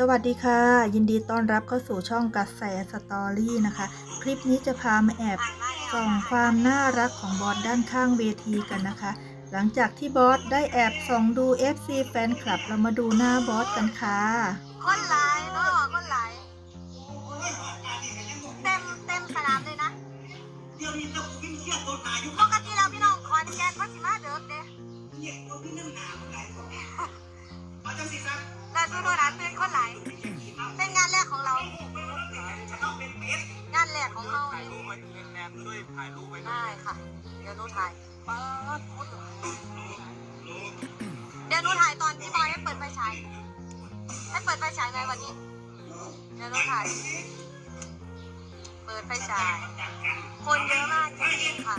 สวัสดีค่ะ ยินดีต้อนรับเข้าสู่ช่องกระแสสตอรี่นะคะ คลิปนี้จะพามาแอบส่องความน่ารักของบอสด้านข้างเวทีกันนะคะ หลังจากที่บอสได้แอบส่องดู FC แฟนคลับเรามาดูหน้าบอสกันค่ะ คนหลายเนาะคนหลายเต็มเต็มสนามเลยนะปกติเราพี่น้องคอนแกนพัชิมาเดิมเด้แต่ดูโดนัทเป็นคนหลาย ได้ค่ะ เดี๋ยวหนูถ่ายเดี๋ยวหนูถ่ายตอนที่บอยให้เปิดไฟฉายให้เปิดไฟฉายไงวันนี้ เดี๋ยวหนูถ่าย เปิดไฟฉาย คนเยอะมากจริงๆค่ะ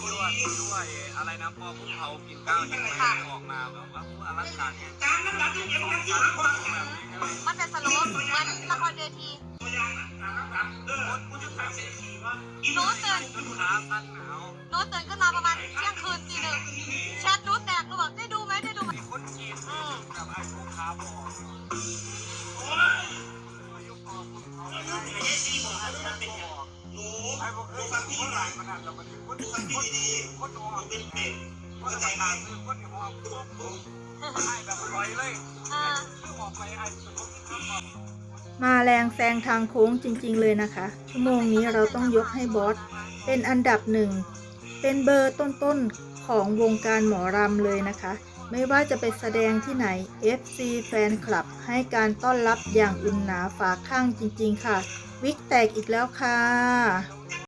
ด้วยด้วยอะไรนะพอภูเขากินข้าวยังไม่ได้ออกมาแบบว่าอลังการเนี่ยการนั้นแบบนี้แบบนี้มันเป็นสโลปเหมือน หนูตื่นขาสั้นหนูตื่นขึ้นมาประมาณเที่ยงคืนตีหนึ่งแชทหนูแตกหนูบอกได้ดูไหมได้ดูไหมมีคนจีนอืมกับไอ้พวกขาบอไอ้พวกเอ้ยคนหลายขนาดเราไม่ได้คนคนดีคนหัวเป็นเป็ดคนใจลายคือคนหัวปุ๊บปุ๊บไอ้แบบลอยเลยอ่า มาแรงแซงทางโค้งจริงๆเลยนะคะ ชั่วโมงนี้เราต้องยกให้บอส เป็นอันดับหนึ่ง เป็นเบอร์ต้นๆของวงการหมอรำเลยนะคะ ไม่ว่าจะไปแสดงที่ไหน FC แฟนคลับ ให้การต้อนรับอย่างอุ่นหนาฝาข้างจริงๆค่ะ วิกแตกอีกแล้วค่ะ